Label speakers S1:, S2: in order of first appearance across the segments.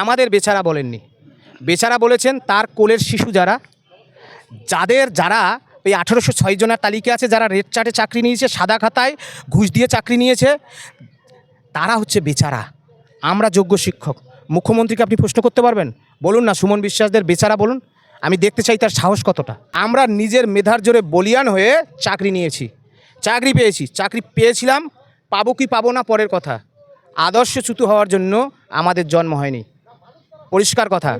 S1: আমাদের বেচারা বলেননি। বেচারা বলেছেন তার কোলের শিশু যারা, যাদের যারা এই আঠেরোশো ছয় জনের তালিকা আছে, যারা রেড চার্টে চাকরি নিয়েছে, সাদা খাতায় ঘুষ দিয়ে চাকরি নিয়েছে, তারা হচ্ছে বেচারা। আমরা যোগ্য শিক্ষক। মুখ্যমন্ত্রীকে আপনি প্রশ্ন করতে পারবেন? বলুন না, সুমন বিশ্বাসদের বেচারা বলুন। আমি দেখতে চাই তার সাহস কতটা। আমরা নিজের মেধার জোরে বলিয়ান হয়ে চাকরি নিয়েছি। চাকরি পেয়েছি। চাকরি পেয়েছিলাম, পাবো কি পাবো না পরের কথা। আদর্শচ্যুত হওয়ার জন্য আমাদের জন্ম হয়নি। পরিষ্কার কথা।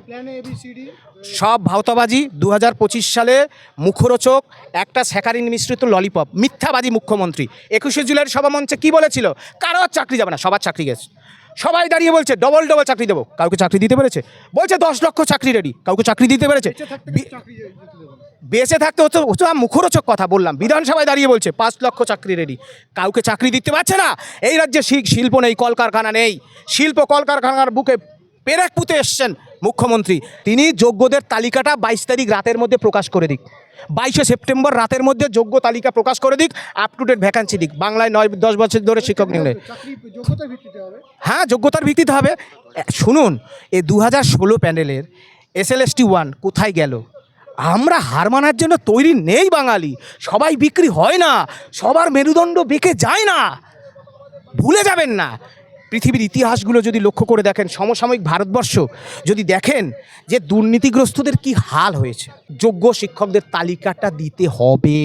S1: সব ভাওতাবাজি দু হাজার পঁচিশ সালে মুখরোচক একটা স্যাকারিন মিশ্রিত ললিপপ মিথ্যাবাদী মুখ্যমন্ত্রী। একুশে জুলাইয়ের সভামঞ্চে কি বলেছিল? কারও চাকরি যাবে না সবার চাকরি গেছে। সবাই দাঁড়িয়ে বলছে ডবল ডবল চাকরি দেবো। কাউকে চাকরি দিতে পেরেছে? বলছে দশ লক্ষ চাকরি রেডি কাউকে চাকরি দিতে পেরেছে? বেঁচে থাকতে হতো হতো মুখরোচক কথা বললাম। বিধানসভায় দাঁড়িয়ে বলছে পাঁচ লক্ষ চাকরি রেডি কাউকে চাকরি দিতে পারছে না? এই রাজ্যে শিল্প নেই কলকারখানা নেই। শিল্প কলকারখানার বুকে পেরেক পুঁতে এসছেন মুখ্যমন্ত্রী। তিনি যোগ্যদের তালিকাটা বাইশ তারিখ রাতের মধ্যে প্রকাশ করে দিক। বাইশে সেপ্টেম্বর রাতের মধ্যে যোগ্য তালিকা প্রকাশ করে দিক আপ টু ডেট ভ্যাকান্সি দিক। বাংলায় নয় দশ বছর ধরে শিক্ষক নিয়োগ হ্যাঁ যোগ্যতার ভিত্তিতে হবে। শুনুন এই দু হাজার ষোলো প্যানেলের S L S T one কোথায় গেল? আমরা হার মানার জন্য তৈরি নেই বাঙালি। সবাই বিক্রি হয় না। সবার মেরুদণ্ড বেঁকে যায় না। ভুলে যাবেন না। পৃথিবীর ইতিহাসগুলো যদি লক্ষ্য করে দেখেন, সমসাময়িক ভারতবর্ষ যদি দেখেন যে দুর্নীতিগ্রস্তদের কি হাল হয়েছে, যোগ্য শিক্ষকদের তালিকাটা দিতে হবে।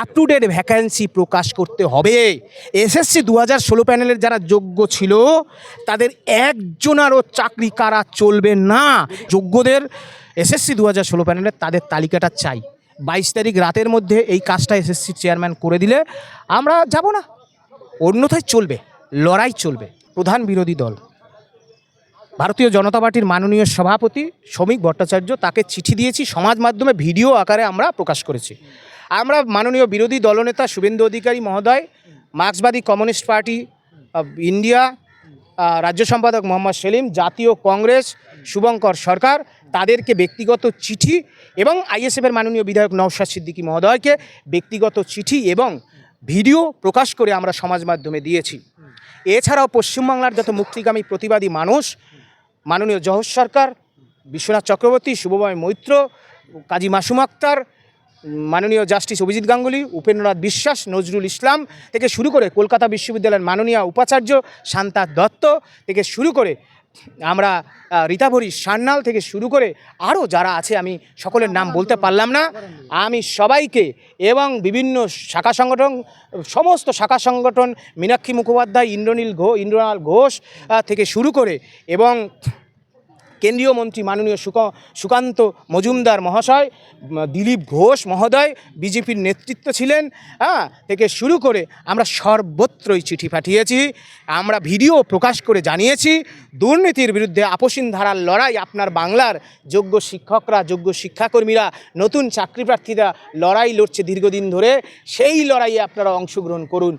S1: আপ টু ডেট ভ্যাকান্সি প্রকাশ করতে হবে। এসএসসি দু হাজার ষোলো প্যানেলের যারা যোগ্য ছিল, তাদের একজনারও চাকরি কারা চলবে না? যোগ্যদের এসএসসি দু হাজার ষোলো প্যানেলের তাদের তালিকাটা চাই। বাইশ তারিখ রাতের মধ্যে এই কাজটা এসএসসি চেয়ারম্যান করে দিলে আমরা যাব না, অন্যথায় চলবে। লড়াই চলবে, প্রধান বিরোধী দল। ভারতীয় জনতা পার্টির মাননীয় সভাপতি শ্রমিক ভট্টাচার্য, তাকে চিঠি দিয়েছি, সমাজ মাধ্যমে ভিডিও আকারে আমরা প্রকাশ করেছি। আমরা মাননীয় বিরোধী দলনেতা শুভেন্দু অধিকারী মহোদয়, মার্ক্সবাদী কমিউনিস্ট পার্টি ইন্ডিয়া রাজ্য সম্পাদক মোহাম্মদ সেলিম, জাতীয় কংগ্রেস, শুভঙ্কর সরকার, তাদেরকে ব্যক্তিগত চিঠি এবং আইএসএফের মাননীয় বিধায়ক নওশাদ সিদ্দিকী মহোদয়কে ব্যক্তিগত চিঠি এবং ভিডিও প্রকাশ করে আমরা সমাজ মাধ্যমে দিয়েছি। এছাড়াও পশ্চিমবাংলার যত মুক্তিগামী প্রতিবাদী মানুষ, মাননীয় জহর সরকার, বিশ্বনাথ চক্রবর্তী, শুভময় মৈত্র, কাজী মাসুম আক্তার, মাননীয় জাস্টিস অভিজিৎ গাঙ্গুলি, উপেন্দ্রনাথ বিশ্বাস, নজরুল ইসলাম থেকে শুরু করে কলকাতা বিশ্ববিদ্যালয়ের মাননীয় উপাচার্য শান্তা দত্ত থেকে শুরু করে আমরা রীতাভরি সান্নাল থেকে শুরু করে আরও যারা আছে, আমি সকলের নাম বলতে পারলাম না। আমি সবাইকে এবং বিভিন্ন শাখা সংগঠন, সমস্ত শাখা সংগঠন, মীনাক্ষী মুখোপাধ্যায়, ইন্দ্রনীল ঘো, ইন্দ্রনাল ঘোষ থেকে শুরু করে এবং কেন্দ্রীয় মন্ত্রী মাননীয় সুক, সুকান্ত মজুমদার মহাশয় দিলীপ ঘোষ মহোদয়, বিজেপির নেতৃত্ব ছিলেন হ্যাঁ থেকে শুরু করে আমরা সর্বত্রই চিঠি পাঠিয়েছি, আমরা ভিডিও প্রকাশ করে জানিয়েছি, দুর্নীতির বিরুদ্ধে আপোষীন ধারার লড়াই আপনার বাংলার যোগ্য শিক্ষকরা, যোগ্য শিক্ষাকর্মীরা, নতুন চাকরি প্রার্থীরা লড়াই লড়ছে দীর্ঘদিন ধরে, সেই লড়াইয়ে আপনারা অংশগ্রহণ করুন।